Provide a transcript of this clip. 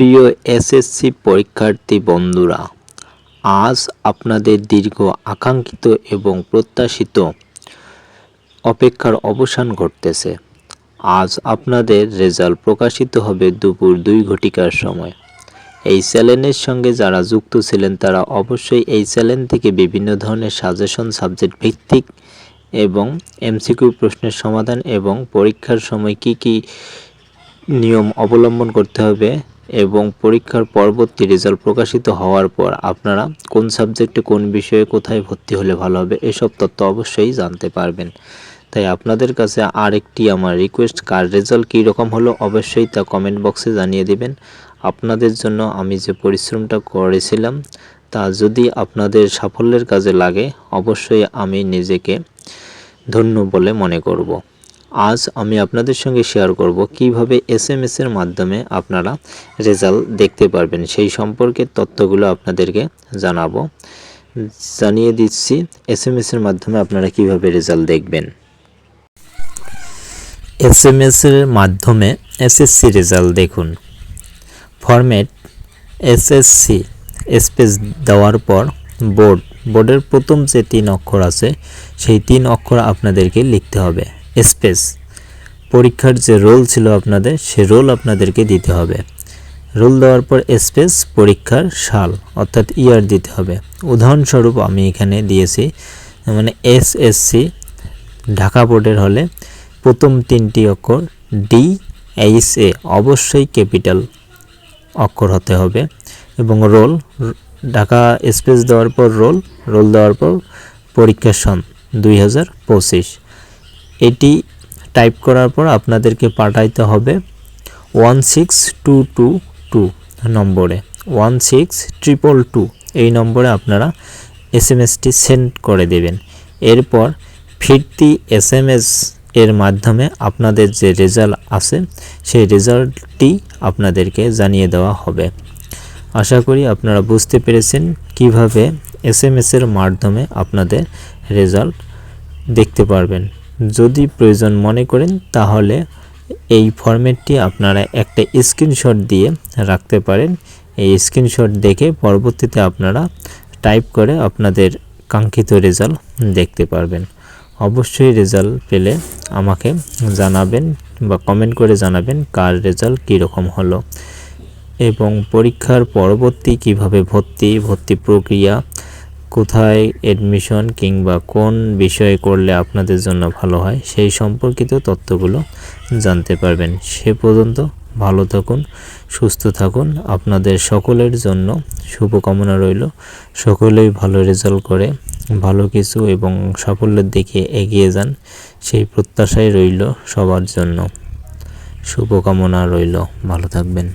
প্রিয় এসএসসি পরীক্ষার্থী বন্ধুরা, আজ আপনাদের দীর্ঘ আকাঙ্ক্ষিত এবং প্রত্যাশিত অপেক্ষার অবসান ঘটতেছে। আজ আপনাদের রেজাল্ট প্রকাশিত হবে দুপুর দুই ঘটিকার সময়। এই চ্যানেলের সঙ্গে যারা যুক্ত ছিলেন, তারা অবশ্যই এই চ্যানেল থেকে বিভিন্ন ধরনের সাজেশন সাবজেক্ট ভিত্তিক এবং এমসিকিউ প্রশ্নের সমাধান এবং পরীক্ষার সময় কি কি নিয়ম অবলম্বন করতে হবে এবং পরীক্ষার পরবর্তী রেজাল্ট প্রকাশিত হওয়ার পর আপনারা কোন সাবজেক্টে কোন বিষয়ে কোথায় ভর্তি হলে ভালো হবে এসব তথ্য অবশ্যই জানতে পারবেন। তাই আপনাদের কাছে আরেকটি আমার রিকোয়েস্ট কার রেজাল্ট কী রকম হলো অবশ্যই তা কমেন্ট বক্সে জানিয়ে দিবেন। আপনাদের জন্য আমি যে পরিশ্রমটা করেছিলাম, তা যদি আপনাদের সাফল্যের কাজে লাগে, অবশ্যই আমি নিজেকে ধন্য বলে মনে করব। আজ আমি আপনাদের সঙ্গে শেয়ার করব কীভাবে এস এম এর মাধ্যমে আপনারা রেজাল্ট দেখতে পারবেন। সেই সম্পর্কে তথ্যগুলো আপনাদেরকে জানাব। জানিয়ে দিচ্ছি এস এম এর মাধ্যমে আপনারা কীভাবে রেজাল্ট দেখবেন। এস এম এর মাধ্যমে এসএসসি রেজাল্ট দেখুন। ফরম্যাট এসএসসি স্পেস দেওয়ার পর বোর্ড বোর্ডের প্রথম যে তিন অক্ষর আছে, সেই তিন অক্ষর আপনাদেরকে লিখতে হবে। স্পেস পরীক্ষার যে রোল ছিল আপনাদের, সে রোল আপনাদেরকে দিতে হবে। রোল দেওয়ার পর স্পেস পরীক্ষার সাল, অর্থাৎ ইয়ার দিতে হবে। উদাহরণস্বরূপ আমি এখানে দিয়েছি মানে এসএসসি ঢাকা বোর্ডের হলে প্রথম তিনটি অক্ষর ডি এইচ এ অবশ্যই ক্যাপিটাল অক্ষর হতে হবে। এবং রোল ঢাকা স্পেস দেওয়ার পর রোল রোল দেওয়ার পর পরীক্ষার সন দুই হাজার পঁচিশ। এটি টাইপ করার পর আপনাদেরকে পাঠাইতে হবে one six two two two নম্বরে। ওয়ান সিক্স ট্রিপল টু এই নম্বরে আপনারা এস এম এসটি সেন্ড করে দেবেন। এরপর ফিরতি এস এম এস এর মাধ্যমে আপনাদের যে রেজাল্ট আছে, সেই রেজাল্টটি আপনাদেরকে জানিয়ে দেওয়া হবে। আশা করি আপনারা বুঝতে পেরেছেন কীভাবে এস এম এর মাধ্যমে আপনাদের রেজাল্ট দেখতে পারবেন। যদি প্রয়োজন মনে করেন, তাহলে এই ফরম্যাটটি আপনারা একটা স্ক্রিনশট দিয়ে রাখতে পারেন। এই স্ক্রিনশট দেখে পরবর্তীতে আপনারা টাইপ করে আপনাদের কাঙ্ক্ষিত রেজাল্ট দেখতে পারবেন। অবশ্যই রেজাল্ট পেলে আমাকে জানাবেন বা কমেন্ট করে জানাবেন কার রেজাল্ট কীরকম হলো এবং পরীক্ষার পরবর্তী কীভাবে ভর্তি ভর্তি প্রক্রিয়া কোথায় অ্যাডমিশন কিংবা কোন বিষয়ে করলে আপনাদের জন্য ভালো হয়, সেই সম্পর্কিত তথ্যগুলো জানতে পারবেন। সে পর্যন্ত ভালো থাকুন, সুস্থ থাকুন। আপনাদের সকলের জন্য শুভকামনা রইল। সকলেই ভালো রেজাল্ট করে, ভালো কিছু এবং সাফল্যের দিকে এগিয়ে যান, সেই প্রত্যাশাই রইল সবার জন্য। শুভকামনা রইল। ভালো থাকবেন।